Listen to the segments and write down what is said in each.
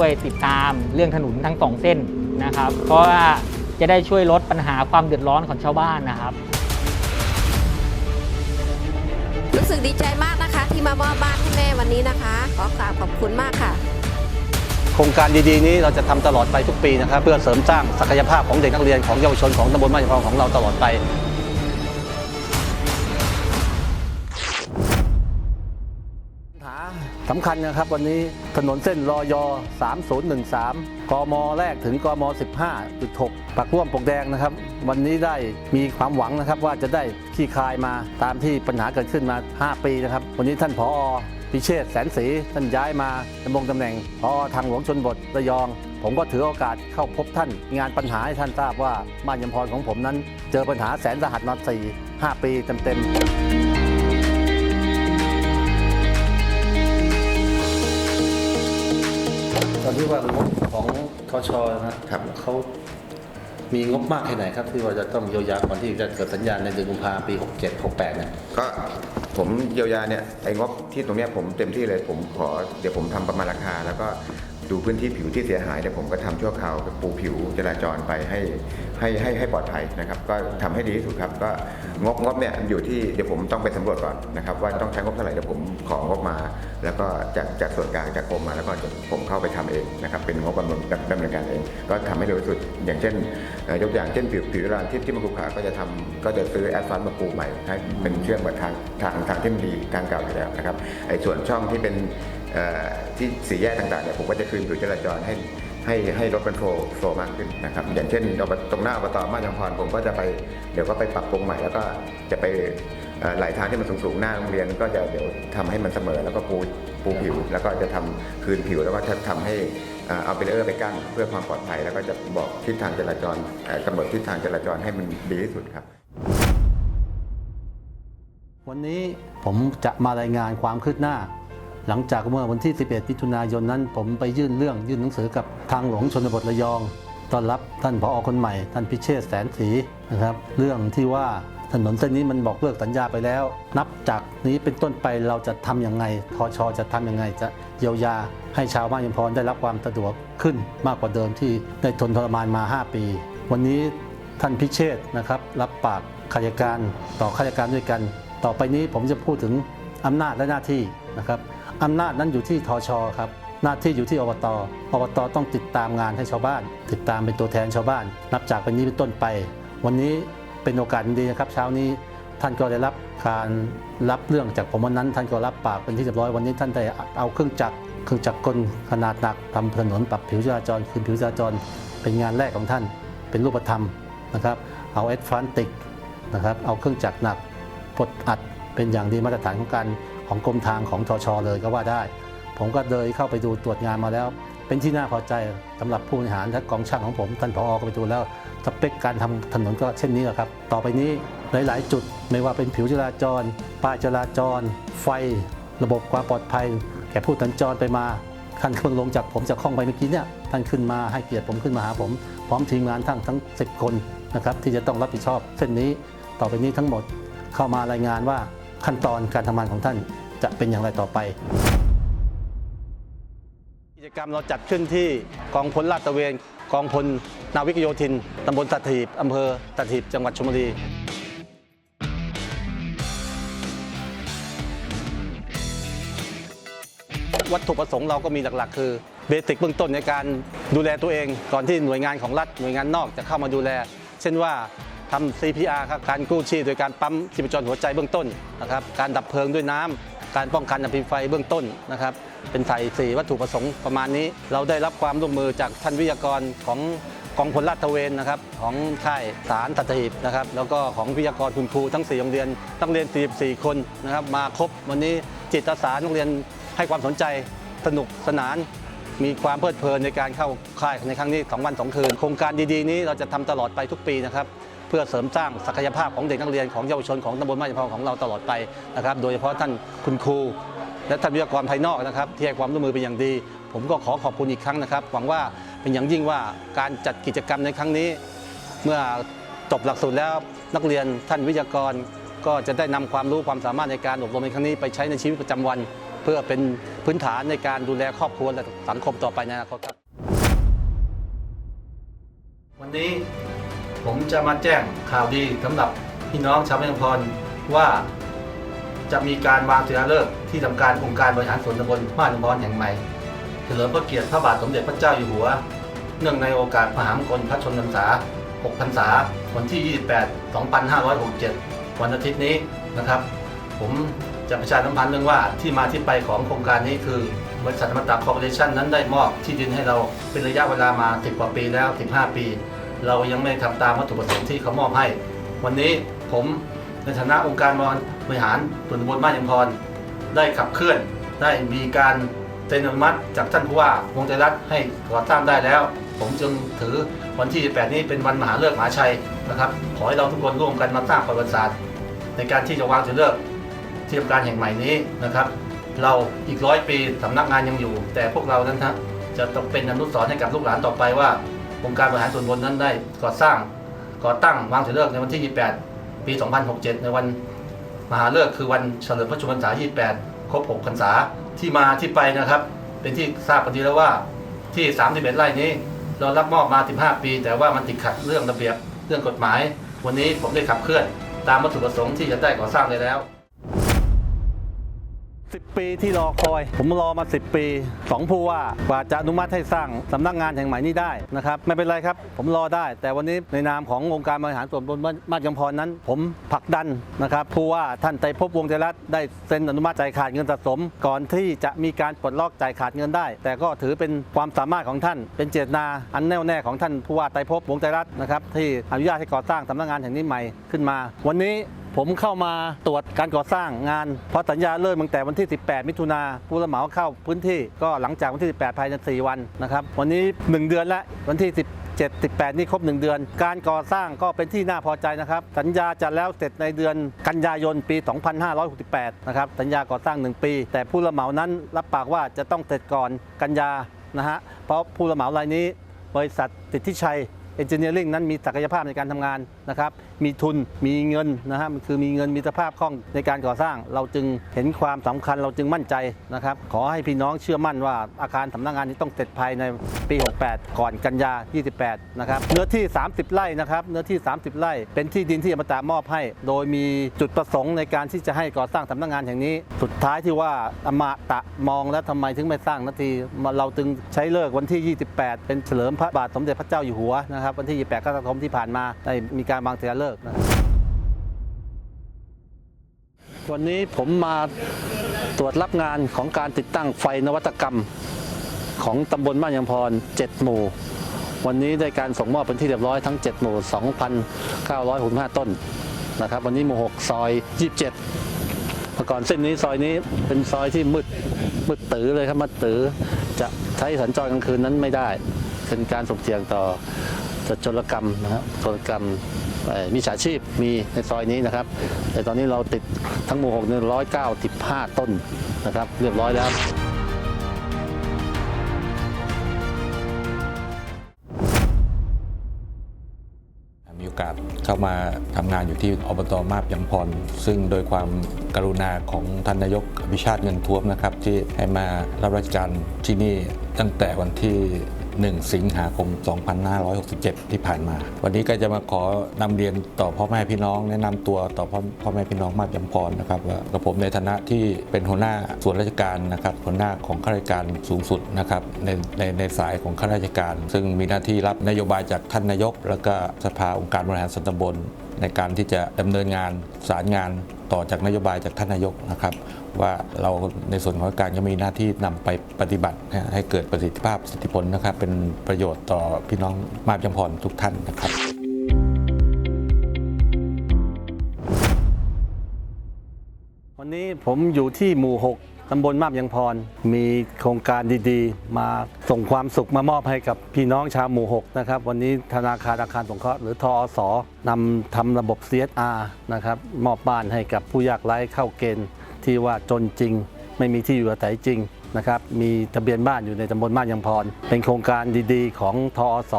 ว่าให้ช่วยติดตามเรื่องถนนทั้งสองเส้นนะครับ เพราะว่าจะได้ช่วยลดปัญหาความเดือดร้อนของชาวบ้านนะครับ รู้สึกดีใจมากนะคะ ที่มามอบบ้านให้แม่วันนี้นะคะ ขอกราบขอบคุณมากค่ะ โครงการดีๆนี้เราจะทำตลอดไปทุกปีนะครับ เพื่อเสริมสร้างศักยภาพของเด็กนักเรียนของเยาวชนของตำบลบ้านยางพองของเราตลอดไป สำคัญนะครับวันนี้ถนนเส้นรอยอ3013 กมแรกถึงกม 15.6 ปักร่วมปกแดงนะครับ วันนี้ได้มีความหวังนะครับว่าจะได้ขี้คายมาตามที่ปัญหาเกิดขึ้นมา 5 ปีนะครับ วันนี้ท่านผอพิเชษแสนศรีท่านย้ายมาดำรงตำแหน่งพอทางหลวงชนบทระยอง ผมก็ถือโอกาสเข้าพบท่าน งานปัญหาให้ท่านทราบว่าบ้านยำพรของผมนั้น เจอปัญหาแสนสหัสมาสี่ห้าปีเต็มๆ ตอนที่ว่างบของทชนะครับ เขามีงบมากแค่ไหนครับที่ว่าจะต้องเยียวยาก่อนที่จะเกิดสัญญาณในเดือนกุมภาพันธ์ปี 67 68เนี่ย ก็ผมเยียวยาเนี่ยไอ้งบที่ตรงเนี้ยผมเต็มที่เลยผมขอเดี๋ยวผมทำประมาณราคา แล้วก็ ดูพื้นที่ผิวที่เสียหายเดี๋ยวผมก็ทำชั่วคราวปูผิวจราจรไปให้ให้ให้ให้ปลอดภัยนะครับ ก็ทำให้ดีที่สุดครับ ก็งบงบเนี่ยอยู่ที่เดี๋ยวผมต้องไปสำรวจก่อนนะครับว่าต้องใช้งบเท่าไหร่เดี๋ยวผมของงบมา แล้วก็จากจากส่วนกลางจากกรมมาแล้วก็ผมเข้าไปทำเองนะครับเป็นงบดำเนินดำเนินการเอง ก็ทำให้เร็วที่สุด อย่างเช่น ยกอย่างเช่นผิวผิวรานที่ที่มาคุขาก็จะทำก็จะซื้อแอสฟันมาปูใหม่ให้เป็นเชื่อมกับทางทางทางที่มันดีทางเก่าอยู่แล้วนะครับไอ้ส่วนช่องที่เป็น ที่สี่แยกต่างๆเนี่ยผมก็จะคืนผิวจราจรให้ให้ให้รถมันโฟล์โฟล์มากขึ้นนะครับอย่างเช่นตรงหน้าอบตบ้านยางพรผมก็จะไปเดี๋ยวก็ไปปรับปรุงใหม่แล้วก็จะไปเอ่อไหลทางที่มันสูงๆหน้าโรงเรียน ก็จะเดี๋ยวทำให้มันเสมอแล้วก็ปูปูผิว แล้วก็จะทำคืนผิวแล้วก็จะทำให้เอาเบรเออร์ไปกั้นเพื่อความปลอดภัย แล้วก็จะบอกทิศทางจราจรเอ่อกำหนดทิศทางจราจรให้มันดีที่สุดครับวันนี้ผมจะมารายงานความคืบหน้า หลังจากเมื่อวันที่ 11มิถุนายนนั้น ผมไปยื่นเรื่องยื่นหนังสือกับทางหลวงชนบทระยองต้อนรับท่านผอคนใหม่ ท่านพิเชษแสนศรีนะครับเรื่องที่ว่าถนนเส้นนี้มันบอกเลิกสัญญาไปแล้ว นับจากนี้เป็นต้นไปเราจะทำยังไงทชจะทำยังไงจะเยียวยา ให้ชาวบ้านยมพรได้รับความสะดวกขึ้นมากกว่าเดิมที่ได้ทนทรมานมา 5 ปี วันนี้ท่านพิเชษนะครับ รับปากข้าราชการต่อข้าราชการด้วยกัน ต่อไปนี้ผมจะพูดถึงอำนาจและหน้าที่นะครับ อำนาจนั้นอยู่ที่ทชครับหน้าที่อยู่ที่อบต อบตต้องติดตามงานให้ชาวบ้าน ติดตามเป็นตัวแทนชาวบ้าน นับจากวันนี้เป็นต้นไป วันนี้เป็นโอกาสดีนะครับ เช้านี้ท่านก็ได้รับการรับเรื่องจากผมวันนั้น ท่านก็รับปากเป็นที่เรียบร้อยวันนี้ท่านได้เอาเครื่องจักรเครื่องจักรกลขนาดหนักทำถนนปรับผิวจราจรคืนผิวจราจร เป็นงานแรกของท่าน เป็นรูปธรรมนะครับเอาแอดฟานติกนะครับเอาเครื่องจักรหนักปลดอัดเป็นอย่างดีมาตรฐานของการ ของกรมทางของทชเลยก็ว่าได้ ผมก็เลยเข้าไปดูตรวจงานมาแล้ว เป็นที่น่าพอใจสำหรับผู้บริหารและกองช่างของผมท่านผอก็ไปดูแล้วสเปคการทำถนนก็เช่นนี้แหละครับ ต่อไปนี้หลาย ๆ จุดไม่ว่าเป็นผิวจราจรป้ายจราจร ไฟ ระบบความปลอดภัย แก่ผู้สัญจรไปมาท่านขึ้นลงจากผมจากห้องไปเมื่อกี้เนี่ยท่านขึ้นมาให้เกียรติผมขึ้นมาหาผม พร้อมทีมงานทั้งทั้ง 10 คนนะครับที่จะต้องรับผิดชอบเส้นนี้ต่อไปนี้ทั้งหมดเข้ามารายงานว่า ขั้นตอนการทำงานของท่านจะเป็นอย่างไรต่อไป กิจกรรมเราจัดขึ้นที่กองพลลาดตระเวนกองพลนาวิกโยธินตำบลสัตหีบอำเภอสัตหีบจังหวัดชลบุรีวัตถุประสงค์เราก็มีหลักๆ คือเบสิกเบื้องต้นในการดูแลตัวเอง ก่อนที่หน่วยงานของรัฐหน่วยงานนอกจะเข้ามาดูแล เช่นว่า ทำ CPR ครับการกู้ชีพโดยการปั๊มชีพจรหัวใจเบื้องต้นนะครับการดับเพลิงด้วยน้ำการป้องกันอัคคีไฟเบื้องต้นนะครับเป็นใส่สี่วัตถุประสงค์ประมาณนี้ เราได้รับความร่วมมือจากท่านวิทยากรของกองพลลาดตระเวนนะครับของค่ายสารตัตหีบนะครับแล้วก็ของวิทยากรคุณครูทั้ง 4 โรงเรียนนักเรียน 44 คนนะครับมาครบวันนี้จิตอาสานักเรียนให้ความสนใจสนุกสนานมีความเพลิดเพลินในการเข้าค่ายในครั้งนี้ 2 วัน 2 คืน โครงการดีๆ นี้เราจะทำตลอดไปทุกปีนะครับ พื่อเสริมสร้างศักยภาพของเด็กนักเรียนของเยาวชนของตำบลบ้านยางพองของเราตลอดไปนะครับ โดยเฉพาะท่านคุณครู และท่านวิทยากรภายนอกนะครับ ที่ให้ความร่วมมือเป็นอย่างดี ผมก็ขอขอบคุณอีกครั้งนะครับ หวังว่าเป็นอย่างยิ่งว่าการจัดกิจกรรมในครั้งนี้ เมื่อจบหลักสูตรแล้วนักเรียนท่านวิทยากรก็จะได้นำความรู้ความสามารถในการอบรมในครั้งนี้ไปใช้ในชีวิตประจำวัน เพื่อเป็นพื้นฐานในการดูแลครอบครัวและสังคมต่อไปในอนาคตครับวันนี้ ผมจะมาแจ้งข่าวดีสำหรับพี่น้องชาวแม่ฮ่องพรว่าจะมีการวางศิลาฤกษ์ที่ทำการองค์การบริหารส่วนตำบลบ้านยางพรแห่งใหม่ เฉลิมพระเกียรติพระบาทสมเด็จพระเจ้าอยู่หัว เนื่องในโอกาสมหามงคลพระชนมพรรษา 6 พรรษา วันที่ 28 2567 วันอาทิตย์นี้นะครับ ผมจะประชาสัมพันธ์เรื่องว่าที่มาที่ไปของโครงการนี้คือบริษัทมาตาคอร์ปอเรชั่นนั้นได้มอบที่ดินให้เราเป็นระยะเวลามา 10 กว่าปีแล้ว 15 ปี เรายังไม่ทำตามวัตถุประสงค์ที่เขามอบให้ วันนี้ผมในฐานะองค์การบริหารส่วนตำบลบ้านยางพร ได้ขับเคลื่อน ได้มีการเซ็นอนุมัติจากท่านผู้ว่าวงใจรัฐให้ก่อสร้างได้แล้ว ผมจึงถือวันที่ 18 นี้เป็นวันมหาเลิกมหาชัยนะครับ ขอให้เราทุกคนร่วมกันมาสร้างประวัติศาสตร์ ในการที่จะวางถือเลิกที่ทำการแห่งใหม่นี้นะครับ เราอีกร้อยปีสำนักงานยังอยู่ แต่พวกเรานั้นฮะจะต้องเป็นอนุสรณ์ให้กับลูกหลานต่อไปว่า องค์การบริหารส่วนบนนั้นได้ก่อสร้างก่อตั้งวางถือเลิกในวันที่ 28 ปี 2067 ในวันมหาเลิกคือวันเฉลิมพระชนมพรรษา 28 ครบ 6 พรรษาที่มาที่ไปนะครับ เป็นที่ทราบกันดีแล้วว่าที่ 31 ไร่นี้ เรารับมอบมา 15 ปี แต่ว่ามันติดขัดเรื่องระเบียบเรื่องกฎหมาย วันนี้ผมได้ขับเคลื่อน ตามวัตถุประสงค์ที่จะได้ก่อสร้างได้แล้ว 10 ปีที่รอคอย ผมรอมา 10 ปี 2 ผู้ว่ากว่าจะอนุมัติให้สร้างสำนักงานแห่งใหม่นี้ได้นะครับไม่เป็นไรครับ ผมรอได้ แต่วันนี้ในนามขององค์การบริหารส่วนบลมาดยมพรนั้น ผมผลักดันนะครับผู้ว่าท่านไตรภพวงศ์เจรัตได้เซ็นอนุมัติจ่ายขาดเงินสะสม ก่อนที่จะมีการปลดล็อกจ่ายขาดเงินได้ แต่ก็ถือเป็นความสามารถของท่าน เป็นเจตนาอันแน่วแน่ของท่านผู้ว่าไตรภพวงศ์เจรัตน์นะครับที่อนุญาตให้ก่อสร้างสำนักงานแห่งนี้ใหม่ขึ้นมา วันนี้ ผมเข้ามาตรวจการก่อสร้างงานเพราะสัญญาเริ่มตั้งแต่วันที่ 18 มิถุนาผู้รับเหมาเข้าพื้นที่ก็หลังจากวันที่ 18 ภายใน 4 วันนะครับ วันนี้ 1 เดือนแล้ววันที่17 18นี่ครบ 1 เดือน การก่อสร้างก็เป็นที่น่าพอใจนะครับ สัญญาจะแล้วเสร็จในเดือนกันยายนปี 2568 นะครับ สัญญาก่อสร้าง 1 ปี แต่ผู้รับเหมานั้นรับปากว่าจะต้องเสร็จก่อนกันยานะฮะ เพราะผู้รับเหมารายนี้ บริษัทติดที่ชัย เอนจิเนียริงนั้นมีศักยภาพในการทำงานนะครับ มีทุนมีเงินนะฮะมันคือมีเงินมีสภาพคล่องในการก่อสร้าง เราจึงเห็นความสำคัญเราจึงมั่นใจนะครับ ขอให้พี่น้องเชื่อมั่นว่าอาคารสำนักงานนี้ต้องเสร็จภายในปี 68 ก่อนกันยา 28 นะครับ เนื้อที่ 30 ไร่นะครับ เนื้อที่ 30 ไร่ เป็นที่ดินที่อมตะมอบให้ โดยมีจุดประสงค์ในการที่จะให้ก่อสร้างสำนักงานแห่งนี้ สุดท้ายที่ว่าอมตะมองแล้วทำไมถึงไม่สร้างนาที เราจึงใช้เลิกวันที่ 28 เป็นเฉลิมพระบาทสมเด็จพระเจ้าอยู่หัวนะครับวันที่ 28กรกฎาคมที่ผ่านมาได้มีการวางเสียเลิกนะวันนี้ผมมาตรวจรับงานของการติดตั้งไฟนวัตกรรม ของตำบลบ้านยางพร 7 หมู่ วันนี้ได้การส่งมอบเป็นที่เรียบร้อยทั้ง 7 หมู่ 2,965 ต้นนะครับ วันนี้หมู่ 6 ซอย 27เมื่อก่อนเส้นนี้ซอยนี้เป็นซอยที่มืดมืดตื้อเลยครับมืดตื้อจะใช้สัญจรกลางคืนนั้นไม่ได้ เป็นการส่งเสี่ยงต่อ โจรกรรมนะครับจรกรรมมิจฉาชีพมีในซอยนี้นะครับ แต่ตอนนี้เราติดทั้งหมู่6 195ต้นนะครับ เรียบร้อยแล้วมีโอกาสเข้ามาทำงานอยู่ที่อบตมาบยังพร ซึ่งโดยความกรุณาของท่านนายกอภิชาติเงินท้วมนะครับ ที่ให้มารับราชการที่นี่ตั้งแต่วันที่ 1 สิงหาคม 2567 ที่ผ่านมา วันนี้ก็จะมาขอนำเรียนต่อพ่อแม่พี่น้อง แนะนำตัวต่อพ่อพ่อแม่พี่น้องมากยังพรนะครับว่ากับผมในฐานะที่เป็นหัวหน้าส่วนราชการนะครับหัวหน้าของข้าราชการสูงสุดนะครับในในในสายของข้าราชการ ซึ่งมีหน้าที่รับนโยบายจากท่านนายก แล้วก็สภาองค์การบริหารส่วนตำบล ในการที่จะดำเนินงานสารงานต่อจากนโยบายจากท่านนายกนะครับ ว่าเราในส่วนของการก็มีหน้าที่นำไปปฏิบัติให้เกิดประสิทธิภาพสิทธิผลนะครับ เป็นประโยชน์ต่อพี่น้องมาบยังพรทุกท่านนะครับวันนี้ผมอยู่ที่หมู่ 6 ตำบลมาบยังพร มีโครงการดีๆ มาส่งความสุขมามอบให้กับพี่น้องชาวหมู่ 6 นะครับ วันนี้ธนาคารอาคารสงเคราะห์หรือทอสนำทำระบบ CSR นะครับมอบบ้านให้กับผู้ยากไร้เข้าเกณฑ์ที่ว่าจนจริง ไม่มีที่อยู่อาศัยจริงนะครับมีทะเบียนบ้านอยู่ในตำบลมาบยังพร เป็นโครงการดีๆ ของทอส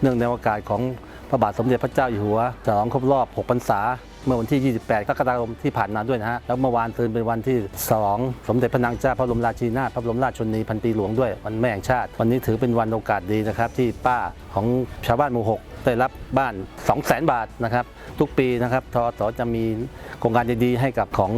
เนื่องในโอกาสของพระบาทสมเด็จพระเจ้าอยู่หัวฉลองครบรอบ 6 พรรษา เมื่อวันที่ 28กรกฎาคมที่ผ่านมาด้วยนะฮะ แล้วเมื่อวานซืนเป็นวันที่ 2 สมเด็จพระนางเจ้าพระบรมราชินีนาถพระบรมราชชนีพันปีหลวงด้วยวันแม่แห่งชาติ วันนี้ถือเป็นวันโอกาสดีนะครับที่ป้าของชาวบ้านหมู่หกได้รับบ้าน 200,000 บาทนะครับ ทุกปีนะครับทอสจะมีโครงการดีๆให้กับของ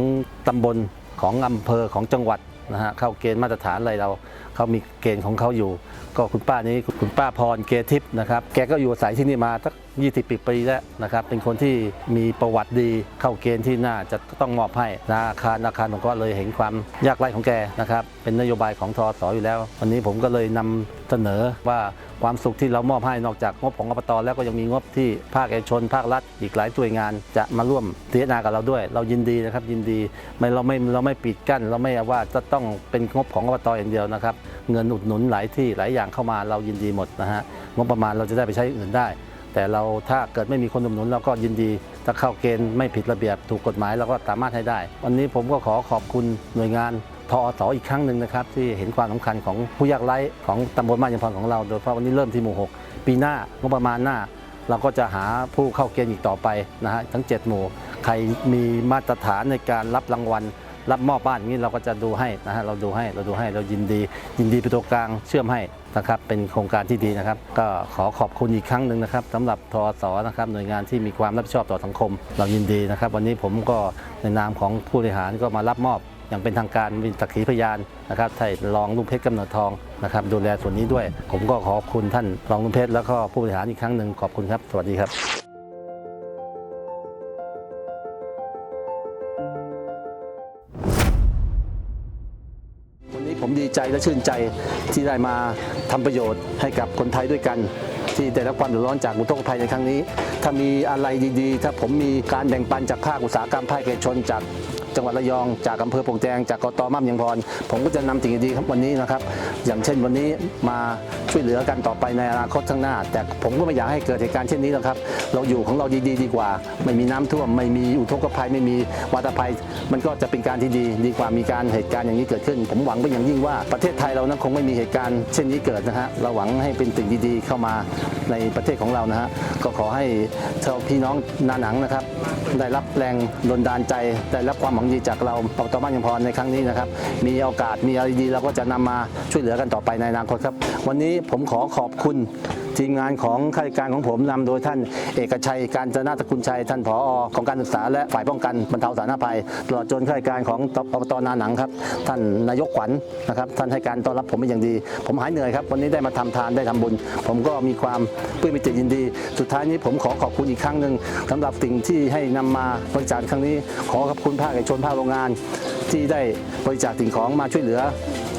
ตำบลของอำเภอของจังหวัดนะฮะเข้าเกณฑ์มาตรฐานอะไรเราเขามีเกณฑ์ของเขาอยู่ ก็คุณป้านี้คุณป้าพรเกทิพย์นะครับ แกก็อยู่อาศัยที่นี่มาสัก 20ปีปีแล้วนะครับเป็นคนที่มีประวัติดีเข้าเกณฑ์ที่น่าจะต้องมอบให้นะอาคารอาคารผมก็เลยเห็นความยากไร้ของแกนะครับเป็นนโยบายของทอสอยู่แล้ว วันนี้ผมก็เลยนำเสนอว่าความสุขที่เรามอบให้นอกจากงบของอบตแล้วก็ยังมีงบที่ภาคเอกชน ภาครัฐ อีกหลายหน่วงานจะมาร่วมพิจารณากับเราด้วย เรายินดีนะครับยินดีไม่เราไม่เราไม่ปิดกั้น เราไม่ว่าจะต้องเป็นงบของอบตอย่างเดียวนะครับ เงินอุดหนุนหลายที่หลายอย่างเข้ามาเรายินดีหมดนะฮะงบประมาณเราจะได้ไปใช้อื่นได้ แต่เราถ้าเกิดไม่มีคนอุดหนุนเราก็ยินดี ถ้าเข้าเกณฑ์ไม่ผิดระเบียบถูกกฎหมายเราก็สามารถให้ได้ วันนี้ผมก็ขอขอบคุณหน่วยงานทอสออีกครั้งหนึ่งนะครับที่เห็นความสำคัญของผู้ยากไร้ของตำบลบ้านยมพรของเรา โดยเฉพาะวันนี้เริ่มที่หมู่ 6 ปีหน้างบประมาณหน้า เราก็จะหาผู้เข้าเกณฑ์อีกต่อไปนะฮะทั้ง 7 หมู่ ใครมีมาตรฐานในการรับรางวัล รับมอบบ้านอย่างนี้เราก็จะดูให้นะฮะเราดูให้เราดูให้เรายินดี ยินดีเป็นตัวกลางเชื่อมให้ นะครับเป็นโครงการที่ดีนะครับ ก็ขอขอบคุณอีกครั้งหนึ่งนะครับสำหรับทอสอนะครับหน่วยงานที่มีความรับผิดชอบต่อสังคม เรายินดีนะครับ วันนี้ผมก็ในนามของผู้บริหารก็มารับมอบอย่างเป็นทางการเป็นสักขีพยานนะครับไทยรองลุงเพชรกำเนิดทองนะครับดูแลส่วนนี้ด้วย ผมก็ขอบคุณท่านรองลุงเพชรแล้วก็ผู้บริหารอีกครั้งหนึ่งขอบคุณครับ สวัสดีครับ ใจและชื่นใจที่ได้มาทำประโยชน์ให้กับคนไทยด้วยกัน ที่ได้รับความเดือดร้อนจากอุทกภัยในครั้งนี้ ถ้ามีอะไรดีๆ ถ้าผมมีการแบ่งปันจากภาคอุตสาหกรรมภาคเอกชนจาก จังหวัดระยองจากอำเภอปงแดงจากกตมั่มยังพร ผมก็จะนำสิ่งดีๆครับวันนี้นะครับ อย่างเช่นวันนี้มาช่วยเหลือกันต่อไปในอนาคตข้างหน้า แต่ผมก็ไม่อยากให้เกิดเหตุการณ์เช่นนี้หรอกครับ เราอยู่ของเราดีๆดีกว่า ไม่มีน้ำท่วม ไม่มีอุทกภัยไม่มีวาตภัย มันก็จะเป็นการที่ดีดีกว่ามีการเหตุการณ์อย่างนี้เกิดขึ้น ผมหวังเป็นอย่างยิ่งว่าประเทศไทยเรานั้นคงไม่มีเหตุการณ์เช่นนี้เกิดนะฮะเราหวังให้เป็นสิ่งดีๆ เข้ามาในประเทศของเรานะฮะก็ขอให้ชาวพี่น้องนาหนังนะครับ ได้รับแรงดลดานใจได้รับความหวังดีจากเราอบตบ้านยางพรในครั้งนี้นะครับ มีโอกาสมีอะไรดีเราก็จะนำมาช่วยเหลือกันต่อไปในอนาคตครับ วันนี้ผมขอขอบคุณทีมงานของข้าราชการของผมนำโดยท่านเอกชัยการจนาตะกุลชัยท่านผอของการศึกษาและฝ่ายป้องกันบรรเทาสาธารณภัยตลอดจนข้าราชการของอบตนาหนังครับ ท่านนายกขวัญนะครับท่านให้การต้อนรับผมเป็นอย่างดี ผมหายเหนื่อยครับวันนี้ได้มาทำทานได้ทำบุญ ผมก็มีความปลื้มปิติยินดี สุดท้ายนี้ผมขอขอบคุณอีกครั้งหนึ่งสำหรับสิ่งที่ให้นำมาบริจาคครั้งนี้ ขอขอบคุณภาคเอกชนภาคโรงงาน ที่ได้บริจาคสิ่งของมาช่วยเหลือ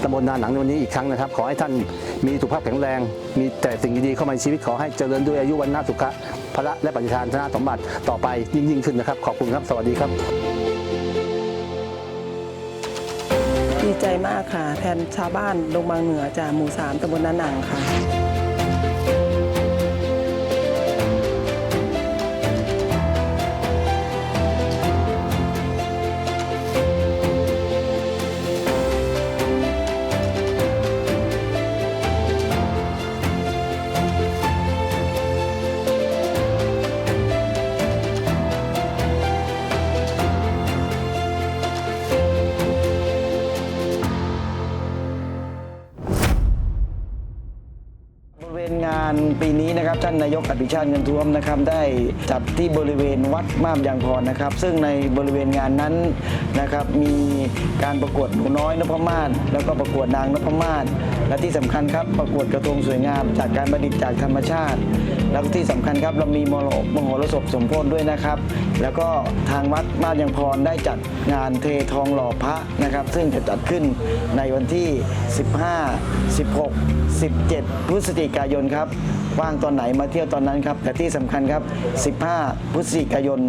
ตำบลนาหนังในวันนี้อีกครั้งนะครับ ขอให้ท่านมีสุขภาพแข็งแรง มีแต่สิ่งดีๆเข้ามาในชีวิตขอให้เจริญด้วยอายุวันนาสุขะพละและปฏิทานธนาสมบัติต่อไปยิ่งยิ่งๆขึ้นนะครับ ขอบคุณครับ สวัสดีครับ ดีใจมากค่ะ แทนชาวบ้านดงบางเหนือจากหมู่สามตำบลนาหนังค่ะ ปีนี้นะครับท่านนายกอภิชาติเงินท่วมนะครับได้จัดที่บริเวณวัดมาบยางพรนะครับ ซึ่งในบริเวณงานนั้นนะครับมีการประกวดหนูน้อยนพมาศแล้วก็ประกวดนางนพมาศและที่สำคัญครับประกวดกระทงสวยงาม จากการประดิษฐ์จากธรรมชาติ แล้วก็ที่สำคัญครับเรามีมรมโหรสพสมโพธิด้วยนะครับ แล้วก็ทางวัดมาบยางพรได้จัดงานเททองหล่อพระนะครับ ซึ่งจะจัดขึ้นในวันที่ 15 16 17 พฤศจิกายนครับว่างตอนไหนมาเที่ยวตอนนั้นครับ แต่ที่สำคัญครับ 15 พฤศจิกายน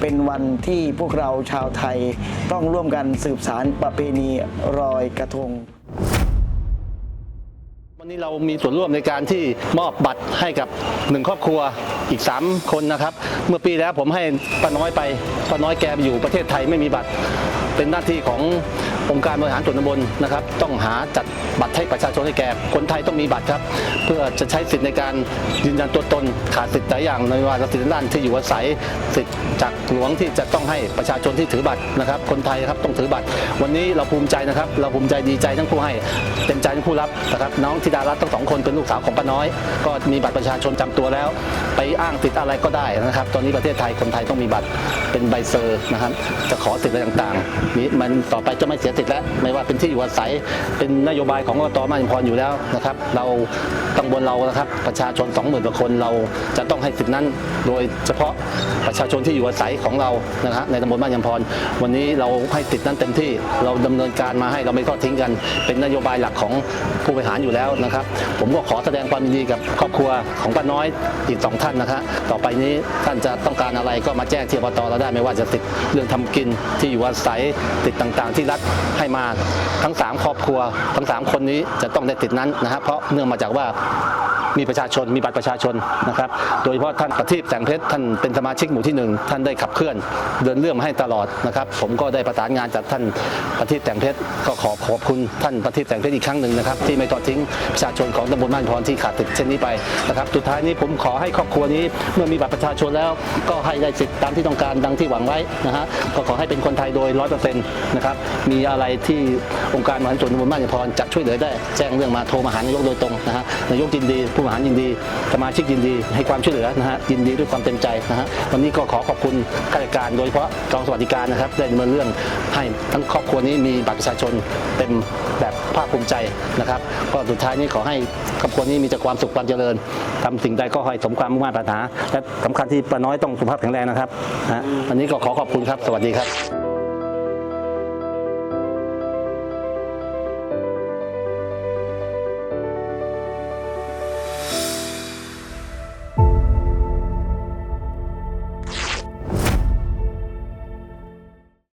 เป็นวันที่พวกเราชาวไทยต้องร่วมกันสืบสารประเพณีรอยกระทง นี้เรามีส่วนร่วมในการที่มอบบัตรให้กับหนึ่งครอบครัวอีก 3 คนนะครับ เมื่อปีแล้วผมให้ป้าน้อยไปป้าน้อยแกไปอยู่ประเทศไทยไม่มีบัตร เป็นหน้าที่ขององค์การบริหารส่วนตำบลนะครับ ต้องหาจัดบัตรให้ประชาชนให้แก่คนไทยต้องมีบัตรครับ เพื่อจะใช้สิทธิ์ในการยืนยันตัวตนขาดสิทธิ์หลายอย่างในว่าสิทธิ์ด้านที่อยู่อาศัยสิทธิ์จากหลวงที่จะต้องให้ประชาชนที่ถือบัตรนะครับ คนไทยครับต้องถือบัตร วันนี้เราภูมิใจนะครับ เราภูมิใจดีใจทั้งผู้ให้เต็มใจทั้งผู้รับนะครับน้องธิดารัตน์ทั้งสองคนเป็นลูกสาวของป้าน้อย ก็มีบัตรประชาชนจำตัวแล้ว ไปอ้างสิทธิ์อะไรก็ได้นะครับ ตอนนี้ประเทศไทยคนไทยต้องมีบัตรเป็นใบเซอร์นะครับจะขอสิทธิ์อะไรต่างๆมันต่อไปจะไม่เสียสิทธิ์แล้วไม่ว่าเป็นที่อยู่อาศัยเป็นนโยบายของอตมาอินพรอยู่แล้วนะครับ เราตำบลเรานะครับ ประชาชน 20,000กว่าคนเราจะต้องให้สิทธินั้น โดยเฉพาะประชาชนที่อยู่อาศัยของเรานะฮะในตำบลบ้านยมพร วันนี้เราให้สิทธินั้นเต็มที่เราดำเนินการมาให้เราไม่ทอดทิ้งกัน เป็นนโยบายหลักของผู้บริหารอยู่แล้วนะครับ ผมก็ขอแสดงความยินดีกับครอบครัวของป้าน้อยอีกสองท่านนะครับต่อไปนี้ท่านจะต้องการอะไรก็มาแจ้งที่อบตเราได้ไม่ว่าจะติดเรื่องทำกินที่อยู่อาศัยติดต่างๆ ที่รัฐให้มาทั้งสามครอบครัว ทั้งสามคนนี้จะต้องได้ติดนั้นนะฮะเพราะเนื่องมาจากว่ามีประชาชนมีบัตรประชาชนนะครับ โดยเฉพาะท่านประทีปแสงเพชรท่านเป็นสมาชิกหมู่ที่หนึ่งท่านได้ขับเคลื่อน เดินเรื่องมาให้ตลอดนะครับ ผมก็ได้ประสานงานจากท่านประทีปแสงเพชรก็ขอขอบคุณท่านประทีปแสงเพชรอีกครั้งหนึ่งนะครับที่ไม่ทอดทิ้งประชาชนของตำบลบ้านพรที่ขาดติดเช่นนี้ไปนะครับสุดท้ายนี้ผมขอให้ครอบครัวนี้เมื่อมีบัตรประชาชนแล้วก็ให้ได้สิทธิตามที่ต้องการดังที่หวังไว้นะฮะก็ขอให้เป็นคนไทยโดยร้อยเป็นนะครับ มีอะไรที่องค์การบริหารส่วนตำบลบ้านพรจะช่วยเหลือได้แจ้งเรื่องมาโทรมาหานายกโดยตรงนะฮะนายกยินดี ผู้บริหารยินดีสมาชิกยินดีให้ความช่วยเหลือนะฮะยินดีด้วยความเต็มใจนะฮะวันนี้ก็ขอขอบคุณข้าราชการโดยเฉพาะกองสวัสดิการนะครับได้ดำเนินเรื่องให้ทั้งครอบครัวนี้มีบัตรประชาชนเต็มแบบภาคภูมิใจนะครับ ก็สุดท้ายนี้ขอให้ครอบครัวนี้มีแต่ความสุขความเจริญทำสิ่งใดก็ให้สมความมุ่งมั่นปรารถนาและสำคัญที่ป้าน้อยต้องสุขภาพแข็งแรงนะครับนะฮะวันนี้ก็ขอขอบคุณครับ สวัสดีครับ